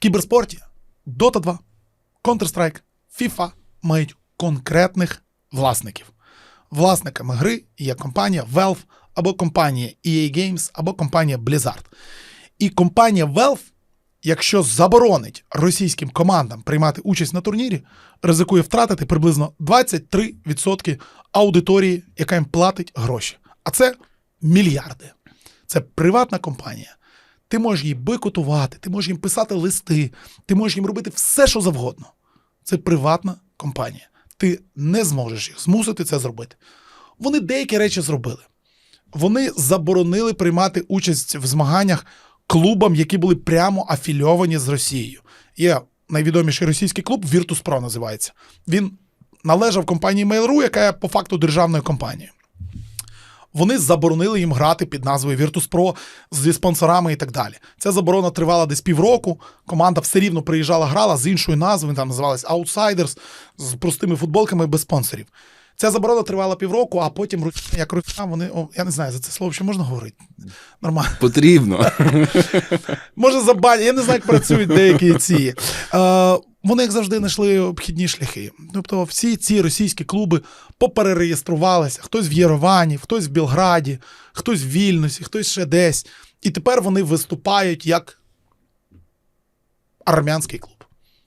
кіберспорті Dota 2, Counter-Strike, FIFA мають конкретних власників. Власниками гри є компанія Valve або компанія EA Games, або компанія Blizzard. І компанія Valve, якщо заборонить російським командам приймати участь на турнірі, ризикує втратити приблизно 23% аудиторії, яка їм платить гроші. А це мільярди. Це приватна компанія. Ти можеш її бойкотувати, ти можеш їм писати листи, ти можеш їм робити все, що завгодно. Це приватна компанія. Ти не зможеш їх змусити це зробити. Вони деякі речі зробили. Вони заборонили приймати участь в змаганнях клубам, які були прямо афільовані з Росією. Є найвідоміший російський клуб Virtus.pro називається. Він належав компанії Mail.ru, яка є по факту державною компанією. Вони заборонили їм грати під назвою Virtus.pro зі спонсорами і так далі. Ця заборона тривала десь півроку. Команда все рівно приїжджала, грала з іншою назвою, там називалась Outsiders, з простими футболками без спонсорів. Ця заборона тривала півроку, а потім як русня, вони. О, я не знаю, за це слово ще можна говорити. Нормально. Потрібно. Може забанять, я не знаю, як працюють деякі ці. Е, вони, як завжди, знайшли обхідні шляхи. Тобто, всі ці російські клуби поперереєструвалися, хтось в Єревані, хтось в Білграді, хтось в Вільнюсі, хтось ще десь. І тепер вони виступають як армянський клуб.